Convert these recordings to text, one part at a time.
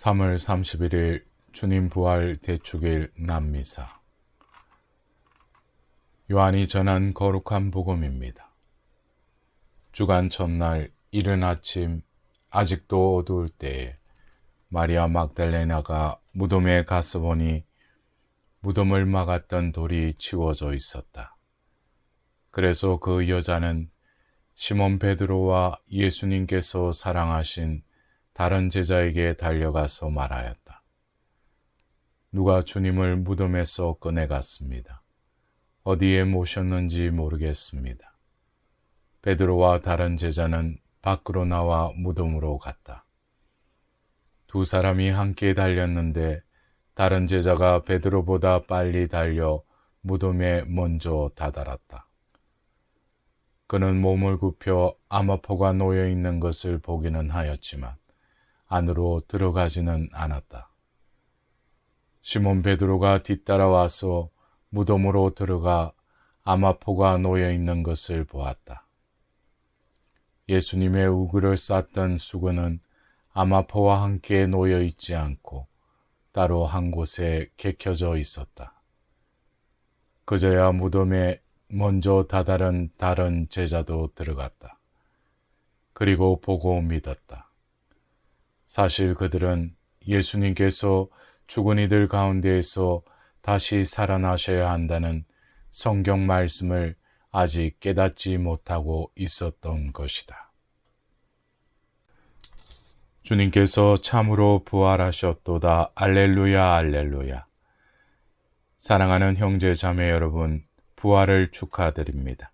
3월 31일 주님 부활 대축일 남미사 요한이 전한 거룩한 복음입니다. 주간 첫날 이른 아침 아직도 어두울 때에 마리아 막달레나가 무덤에 가서 보니 무덤을 막았던 돌이 치워져 있었다. 그래서 그 여자는 시몬 베드로와 예수님께서 사랑하신 다른 제자에게 달려가서 말하였다. 누가 주님을 무덤에서 꺼내갔습니다. 어디에 모셨는지 모르겠습니다. 베드로와 다른 제자는 밖으로 나와 무덤으로 갔다. 두 사람이 함께 달렸는데 다른 제자가 베드로보다 빨리 달려 무덤에 먼저 다다랐다. 그는 몸을 굽혀 아마포가 놓여 있는 것을 보기는 하였지만 안으로 들어가지는 않았다. 시몬 베드로가 뒤따라와서 무덤으로 들어가 아마포가 놓여 있는 것을 보았다. 예수님의 우글을 쌌던 수건은 아마포와 함께 놓여 있지 않고 따로 한 곳에 개켜져 있었다. 그저야 무덤에 먼저 다다른 다른 제자도 들어갔다. 그리고 보고 믿었다. 사실 그들은 예수님께서 죽은 이들 가운데에서 다시 살아나셔야 한다는 성경 말씀을 아직 깨닫지 못하고 있었던 것이다. 주님께서 참으로 부활하셨도다. 알렐루야, 알렐루야. 사랑하는 형제 자매 여러분, 부활을 축하드립니다.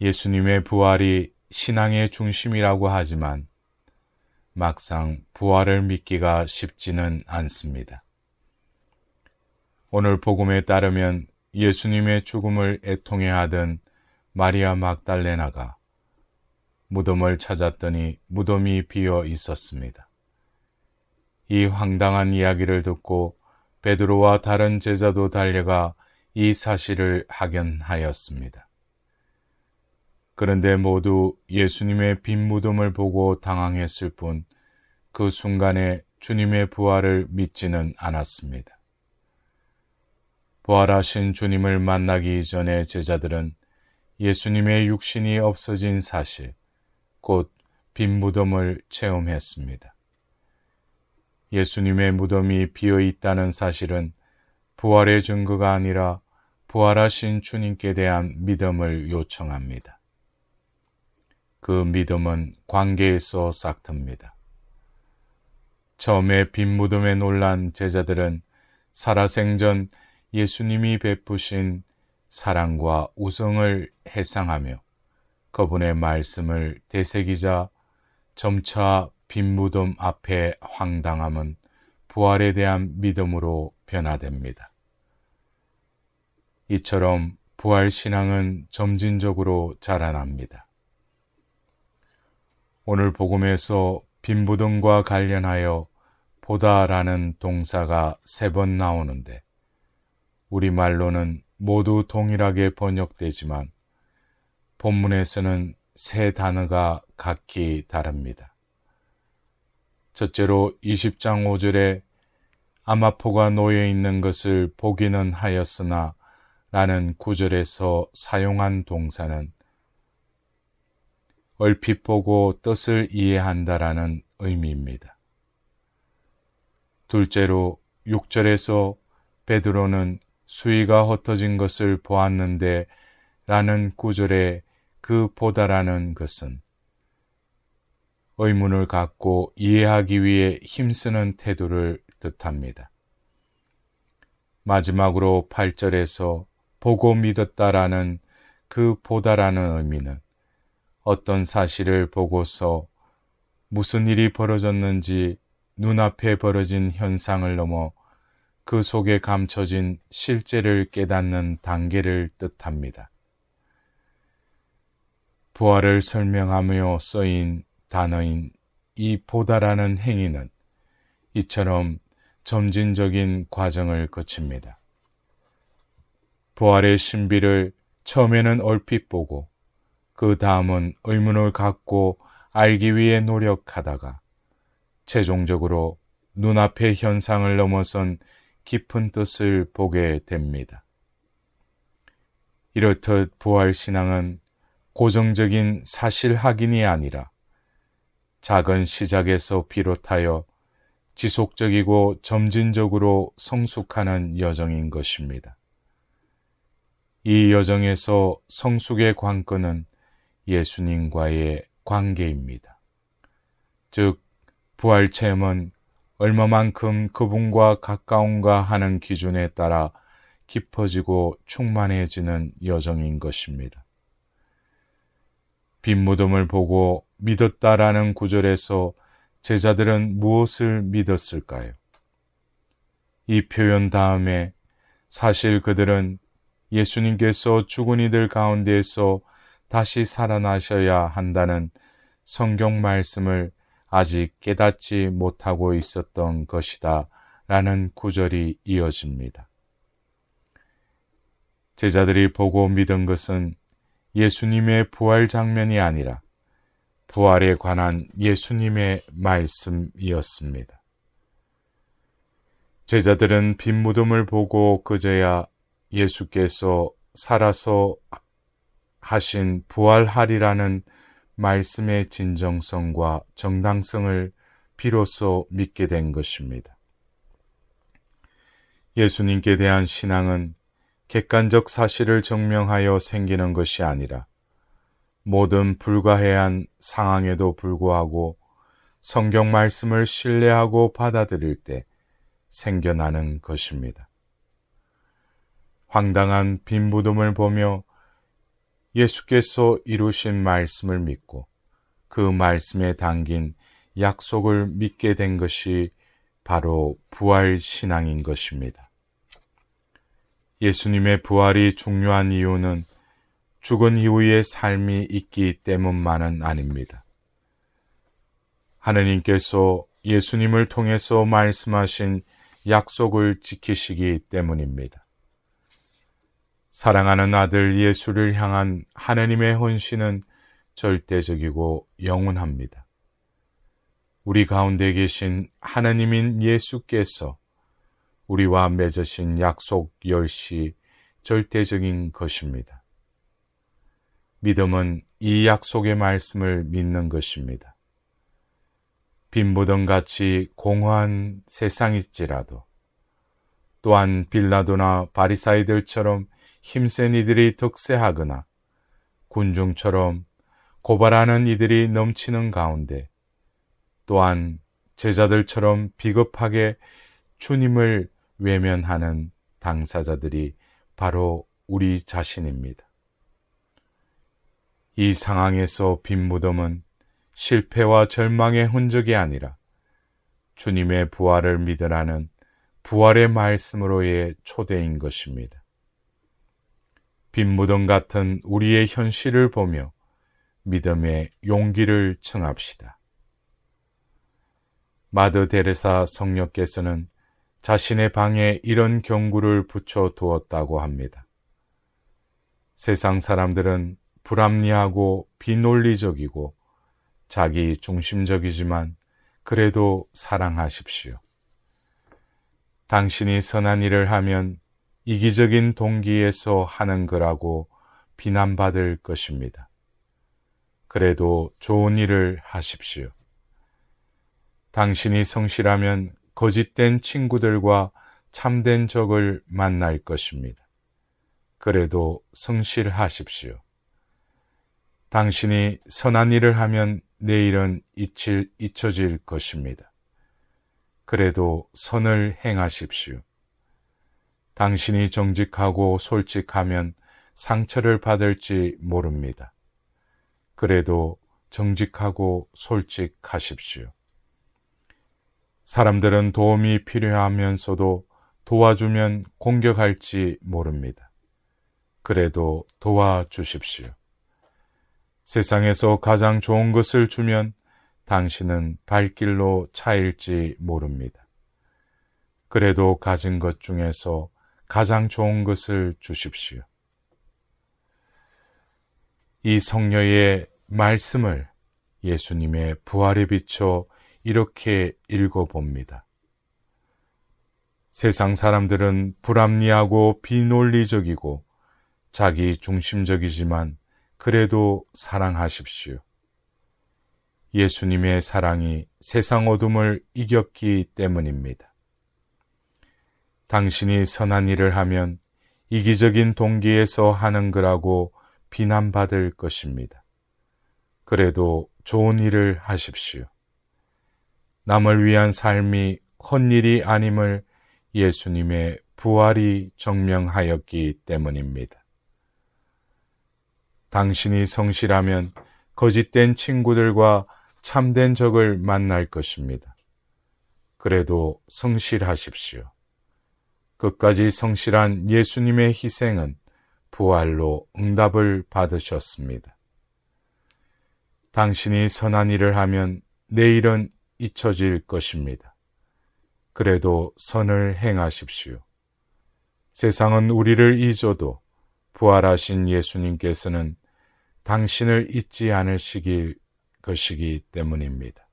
예수님의 부활이 신앙의 중심이라고 하지만 막상 부활을 믿기가 쉽지는 않습니다. 오늘 복음에 따르면 예수님의 죽음을 애통해 하던 마리아 막달레나가 무덤을 찾았더니 무덤이 비어 있었습니다. 이 황당한 이야기를 듣고 베드로와 다른 제자도 달려가 이 사실을 확연하였습니다. 그런데 모두 예수님의 빈 무덤을 보고 당황했을 뿐 그 순간에 주님의 부활을 믿지는 않았습니다. 부활하신 주님을 만나기 전에 제자들은 예수님의 육신이 없어진 사실, 곧 빈 무덤을 체험했습니다. 예수님의 무덤이 비어 있다는 사실은 부활의 증거가 아니라 부활하신 주님께 대한 믿음을 요청합니다. 그 믿음은 관계에서 싹틉니다. 처음에 빈 무덤에 놀란 제자들은 살아생전 예수님이 베푸신 사랑과 우성을 해상하며 그분의 말씀을 되새기자 점차 빈 무덤 앞에 황당함은 부활에 대한 믿음으로 변화됩니다. 이처럼 부활 신앙은 점진적으로 자라납니다. 오늘 복음에서 빈부등과 관련하여 보다라는 동사가 세 번 나오는데 우리말로는 모두 동일하게 번역되지만 본문에서는 세 단어가 각기 다릅니다. 첫째로 20장 5절에 아마포가 놓여 있는 것을 보기는 하였으나 라는 구절에서 사용한 동사는 얼핏 보고 뜻을 이해한다라는 의미입니다. 둘째로 6절에서 베드로는 수위가 흩어진 것을 보았는데 라는 구절에 그 보다라는 것은 의문을 갖고 이해하기 위해 힘쓰는 태도를 뜻합니다. 마지막으로 8절에서 보고 믿었다라는 그 보다라는 의미는 어떤 사실을 보고서 무슨 일이 벌어졌는지 눈앞에 벌어진 현상을 넘어 그 속에 감춰진 실제를 깨닫는 단계를 뜻합니다. 부활을 설명하며 써인 단어인 이 보다라는 행위는 이처럼 점진적인 과정을 거칩니다. 부활의 신비를 처음에는 얼핏 보고 그 다음은 의문을 갖고 알기 위해 노력하다가 최종적으로 눈앞의 현상을 넘어선 깊은 뜻을 보게 됩니다. 이렇듯 부활신앙은 고정적인 사실 확인이 아니라 작은 시작에서 비롯하여 지속적이고 점진적으로 성숙하는 여정인 것입니다. 이 여정에서 성숙의 관건은 예수님과의 관계입니다. 즉, 부활 체험은 얼마만큼 그분과 가까운가 하는 기준에 따라 깊어지고 충만해지는 여정인 것입니다. 빈 무덤을 보고 믿었다라는 구절에서 제자들은 무엇을 믿었을까요? 이 표현 다음에 사실 그들은 예수님께서 죽은 이들 가운데에서 다시 살아나셔야 한다는 성경 말씀을 아직 깨닫지 못하고 있었던 것이다 라는 구절이 이어집니다. 제자들이 보고 믿은 것은 예수님의 부활 장면이 아니라 부활에 관한 예수님의 말씀이었습니다. 제자들은 빈 무덤을 보고 그제야 예수께서 살아서 하신 부활하리라는 말씀의 진정성과 정당성을 비로소 믿게 된 것입니다. 예수님께 대한 신앙은 객관적 사실을 증명하여 생기는 것이 아니라 모든 불가해한 상황에도 불구하고 성경 말씀을 신뢰하고 받아들일 때 생겨나는 것입니다. 황당한 빈 무덤을 보며 예수께서 이루신 말씀을 믿고 그 말씀에 담긴 약속을 믿게 된 것이 바로 부활 신앙인 것입니다. 예수님의 부활이 중요한 이유는 죽은 이후의 삶이 있기 때문만은 아닙니다. 하느님께서 예수님을 통해서 말씀하신 약속을 지키시기 때문입니다. 사랑하는 아들 예수를 향한 하느님의 헌신은 절대적이고 영원합니다. 우리 가운데 계신 하나님인 예수께서 우리와 맺으신 약속 열시 절대적인 것입니다. 믿음은 이 약속의 말씀을 믿는 것입니다. 빈무덤 같이 공허한 세상일지라도 또한 빌라도나 바리사이들처럼 힘센 이들이 득세하거나 군중처럼 고발하는 이들이 넘치는 가운데 또한 제자들처럼 비겁하게 주님을 외면하는 당사자들이 바로 우리 자신입니다. 이 상황에서 빈 무덤은 실패와 절망의 흔적이 아니라 주님의 부활을 믿으라는 부활의 말씀으로의 초대인 것입니다. 빈 무덤 같은 우리의 현실을 보며 믿음의 용기를 청합시다. 마드 데레사 성녀께서는 자신의 방에 이런 경구를 붙여 두었다고 합니다. 세상 사람들은 불합리하고 비논리적이고 자기 중심적이지만 그래도 사랑하십시오. 당신이 선한 일을 하면 이기적인 동기에서 하는 거라고 비난받을 것입니다. 그래도 좋은 일을 하십시오. 당신이 성실하면 거짓된 친구들과 참된 적을 만날 것입니다. 그래도 성실하십시오. 당신이 선한 일을 하면 내일은 잊힐, 잊혀질 것입니다. 그래도 선을 행하십시오. 당신이 정직하고 솔직하면 상처를 받을지 모릅니다. 그래도 정직하고 솔직하십시오. 사람들은 도움이 필요하면서도 도와주면 공격할지 모릅니다. 그래도 도와주십시오. 세상에서 가장 좋은 것을 주면 당신은 발길로 차일지 모릅니다. 그래도 가진 것 중에서 가장 좋은 것을 주십시오. 이 성녀의 말씀을 예수님의 부활에 비춰 이렇게 읽어봅니다. 세상 사람들은 불합리하고 비논리적이고 자기 중심적이지만 그래도 사랑하십시오. 예수님의 사랑이 세상 어둠을 이겼기 때문입니다. 당신이 선한 일을 하면 이기적인 동기에서 하는 거라고 비난받을 것입니다. 그래도 좋은 일을 하십시오. 남을 위한 삶이 헛일이 아님을 예수님의 부활이 증명하였기 때문입니다. 당신이 성실하면 거짓된 친구들과 참된 적을 만날 것입니다. 그래도 성실하십시오. 끝까지 성실한 예수님의 희생은 부활로 응답을 받으셨습니다. 당신이 선한 일을 하면 내일은 잊혀질 것입니다. 그래도 선을 행하십시오. 세상은 우리를 잊어도 부활하신 예수님께서는 당신을 잊지 않으시길 것이기 때문입니다.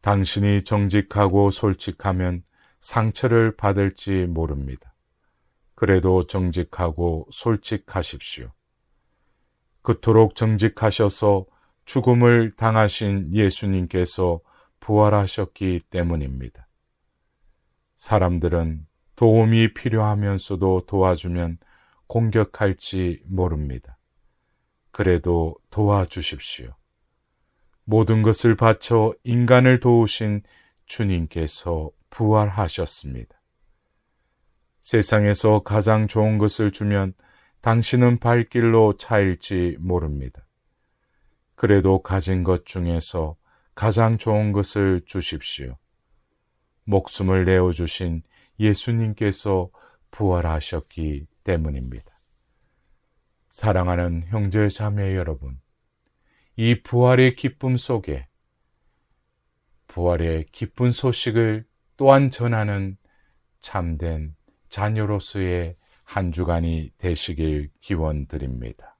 당신이 정직하고 솔직하면 상처를 받을지 모릅니다. 그래도 정직하고 솔직하십시오. 그토록 정직하셔서 죽음을 당하신 예수님께서 부활하셨기 때문입니다. 사람들은 도움이 필요하면서도 도와주면 공격할지 모릅니다. 그래도 도와주십시오. 모든 것을 바쳐 인간을 도우신 주님께서 부활하셨습니다. 세상에서 가장 좋은 것을 주면 당신은 발길로 차일지 모릅니다. 그래도 가진 것 중에서 가장 좋은 것을 주십시오. 목숨을 내어주신 예수님께서 부활하셨기 때문입니다. 사랑하는 형제 자매 여러분, 이 부활의 기쁨 속에 부활의 기쁜 소식을 또한 전하는 참된 자녀로서의 한 주간이 되시길 기원 드립니다.